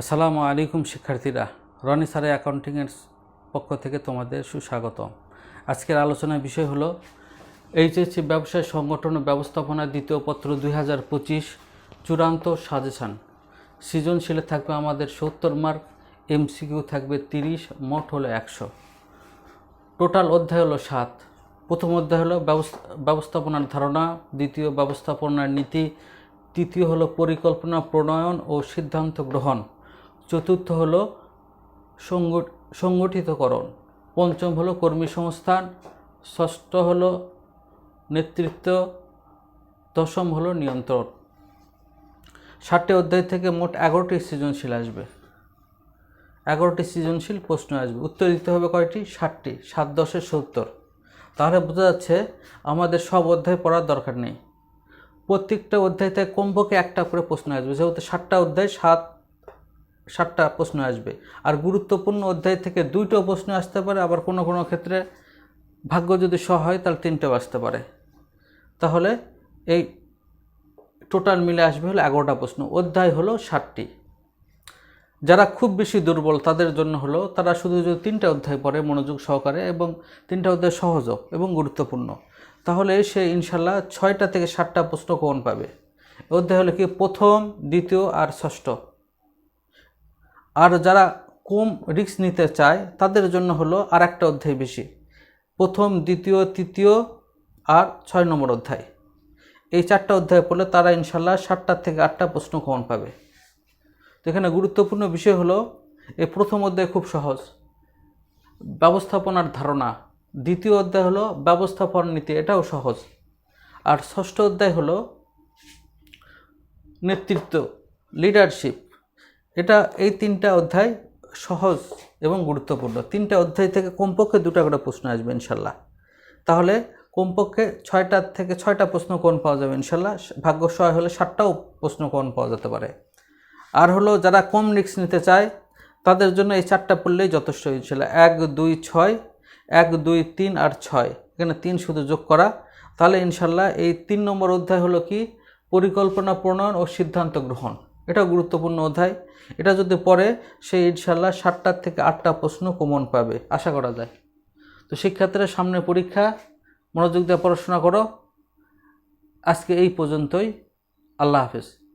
আসসালামু আলাইকুম শিক্ষার্থীরা, রনি স্যারের অ্যাকাউন্টিংয়ের পক্ষ থেকে তোমাদের সুস্বাগতম। আজকের আলোচনার বিষয় হলো, এইচএসসি ব্যবসায় সংগঠন ও ব্যবস্থাপনা দ্বিতীয় পত্র দুই হাজার পঁচিশ, চূড়ান্ত সাজেশান। সৃজনশীলে থাকবে আমাদের সত্তর মার্ক, এমসিকিউ থাকবে তিরিশ, মোট হলো একশো। টোটাল অধ্যায় হলো সাত। প্রথম অধ্যায় হলো ব্যবস্থা, ব্যবস্থাপনার ধারণা, দ্বিতীয় ব্যবস্থাপনার নীতি, তৃতীয় হলো পরিকল্পনা, প্রণয়ন ও সিদ্ধান্ত গ্রহণ। চতুর্থ হলো সংগঠ- সংগঠিতকরণ। পঞ্চম হলো কর্মী সংস্থান। ষষ্ঠ হলো নেতৃত্ব। দশম হলো নিয়ন্ত্রণ। ষাটটি অধ্যায় থেকে মোট এগারোটি সৃজনশীল আসবে। এগারোটি সৃজনশীল প্রশ্ন আসবে। উত্তর দিতে হবে কয়টি? ষাটটি। সাত দশের সত্তর। তাহলে বোঝা যাচ্ছে আমাদের সব অধ্যায় পড়ার দরকার নেই। প্রত্যেকটা অধ্যায় থেকে কমপক্ষে একটা করে প্রশ্ন আসবে। যেহেতু ষাটটা অধ্যায়, সাত ষাটটা প্রশ্ন আসবে। আর গুরুত্বপূর্ণ অধ্যায় থেকে দুইটো প্রশ্ন আসতে পারে, আবার কোনো কোনো ক্ষেত্রে ভাগ্য যদি স হয়, তাহলে তিনটেও আসতে পারে। তাহলে এই টোটাল মিলে আসবে হলো এগারোটা প্রশ্ন। অধ্যায় হলো ষাটটি যারা খুব বেশি দুর্বল, তাদের জন্য হলো তারা শুধু যদি তিনটা অধ্যায় পড়ে মনোযোগ সহকারে এবং তিনটা অধ্যায় সহজও এবং গুরুত্বপূর্ণ, তাহলে সে ইনশাল্লাহ ছয়টা থেকে সাতটা প্রশ্ন কমন পাবে। অধ্যায় হলো কি? প্রথম, দ্বিতীয় আর ষষ্ঠ। আর যারা কম রিস্ক নিতে চায়, তাদের জন্য হলো আর একটা অধ্যায় বেশি। প্রথম, দ্বিতীয়, তৃতীয় আর ছয় নম্বর অধ্যায়। এই চারটা অধ্যায় পড়লে তারা ইনশাল্লাহ সাতটা থেকে আটটা প্রশ্ন কমন পাবে। তো এখানে গুরুত্বপূর্ণ বিষয় হলো এই প্রথম অধ্যায় খুব সহজ। ব্যবস্থাপনার ধারণা। দ্বিতীয় অধ্যায় হলো ব্যবস্থাপনা নীতি, এটাও সহজ। আর ষষ্ঠ অধ্যায় হলো নেতৃত্ব লিডারশিপ এটা এই তিনটা অধ্যায় সহজ এবং গুরুত্বপূর্ণ। তিনটা অধ্যায় থেকে কমপক্ষে দুটা করে প্রশ্ন আসবে ইনশাল্লাহ। তাহলে কমপক্ষে ছয়টা থেকে ছয়টা প্রশ্ন কোন পাওয়া যাবে ইনশাল্লাহ? ভাগ্য সহায় হলে সাতটাও প্রশ্ন কোন পাওয়া যেতে পারে। আর হলো যারা কম রিক্স নিতে চায়, তাদের জন্য এই চারটা পড়লেই যথেষ্ট ইনশাল্লাহ। এক, দুই, ছয়, এক, দুই, তিন আর ছয়। এখানে তিন শুধু যোগ করা। তাহলে ইনশাল্লাহ এই তিন নম্বর অধ্যায় হলো কি? পরিকল্পনা প্রণয়ন ও সিদ্ধান্ত গ্রহণ। এটা গুরুত্বপূর্ণ অধ্যায়। এটা যদি পড়ে, সে ইনশাল্লাহ সাতটার থেকে আটটা প্রশ্ন কমন পাবে, আশা করা যায়। তো শিক্ষার্থীরা, সামনে পরীক্ষা, মনোযোগ দিয়ে পড়াশোনা করো। আজকে এই পর্যন্তই। আল্লাহ হাফেজ।